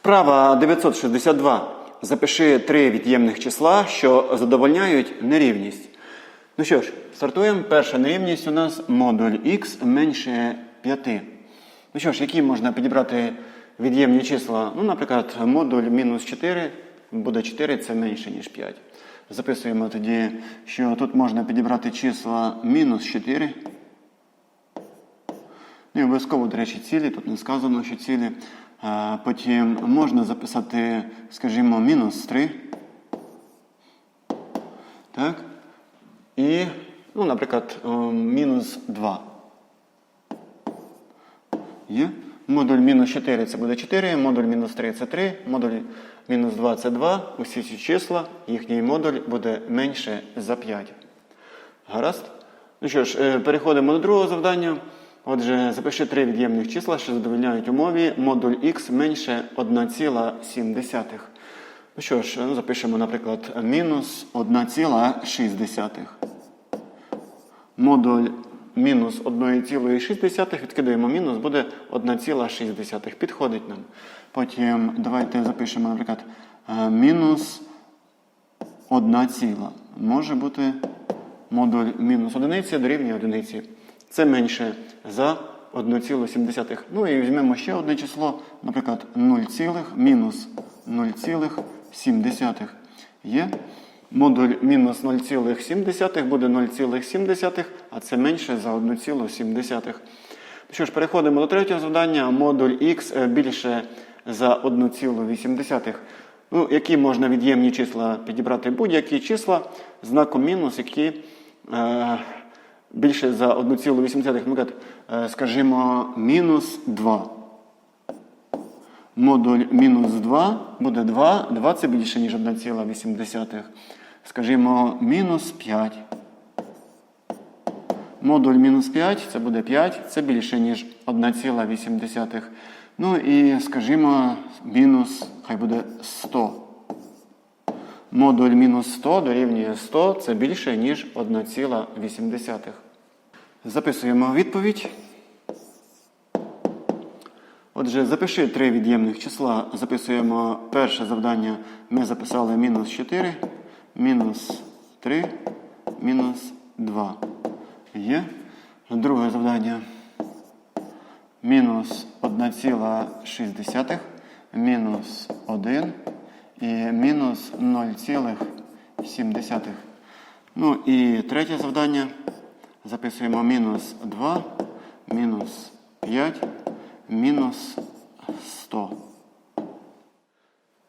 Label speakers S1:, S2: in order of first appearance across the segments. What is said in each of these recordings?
S1: Вправа 962. Запиши три від'ємних числа, що задовольняють нерівність. Ну що ж, стартуємо. Перша нерівність у нас модуль х менше 5. Ну що ж, які можна підібрати від'ємні числа? Ну, наприклад, модуль мінус 4 буде 4, це менше, ніж 5. Записуємо тоді, що тут можна підібрати числа мінус 4. Ну і обов'язково, до речі, цілі, тут не сказано, що цілі. Потім можна записати, скажімо, мінус 3. Так? І, ну, наприклад, мінус 2. Є? Модуль мінус 4 це буде 4, модуль мінус 3 це 3, модуль мінус 2 це 2. Усі ці числа, їхній модуль буде менше за 5. Гаразд? Ну що ж, е, переходимо до другого завдання. Отже, запиши три від'ємних числа, що задовольняють умові. Модуль х менше 1,7. Ну що ж, ну, запишемо, наприклад, мінус 1,6. Модуль мінус 1,6 відкидаємо мінус, буде 1,6. Підходить нам. Потім давайте запишемо, наприклад, е, мінус 1 ціла. Може бути модуль мінус одиниці дорівнює одиниці. Це менше за 1,7. Ну і візьмемо ще одне число, наприклад, 0, мінус 0,7. Є. Модуль мінус 0,7 буде 0,7, а це менше за 1,7. Що ж, переходимо до третього завдання. Модуль х більше за 1,8. Ну, які можна від'ємні числа підібрати будь-які числа знаком мінус, які е, більше за 1,8. Наприклад, е, скажімо, мінус 2. Модуль мінус 2 буде 2. 2 це більше, ніж 1,8. Скажімо, мінус 5. Модуль мінус 5 це буде 5, це більше, ніж 1,8. Ну і скажімо, мінус, хай буде 100. Модуль мінус 100 дорівнює 100, це більше, ніж 1,8. Записуємо відповідь. Отже, запиши три від'ємних числа. Записуємо перше завдання. Ми записали мінус 4, мінус 3, мінус 2. Є. Друге завдання. Мінус 1,6, мінус 1 і мінус 0,7. Ну і третє завдання. Записуємо мінус 2, мінус 5, мінус 100.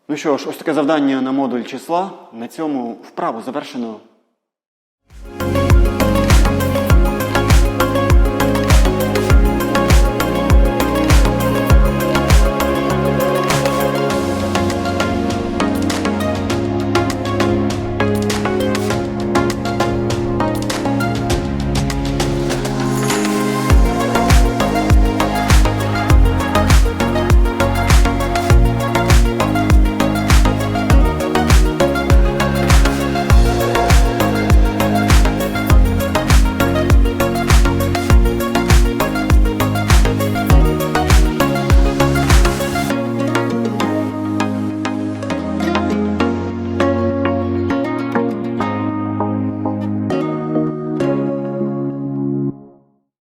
S1: Ну що ж, ось таке завдання на модуль числа. На цьому вправу завершено.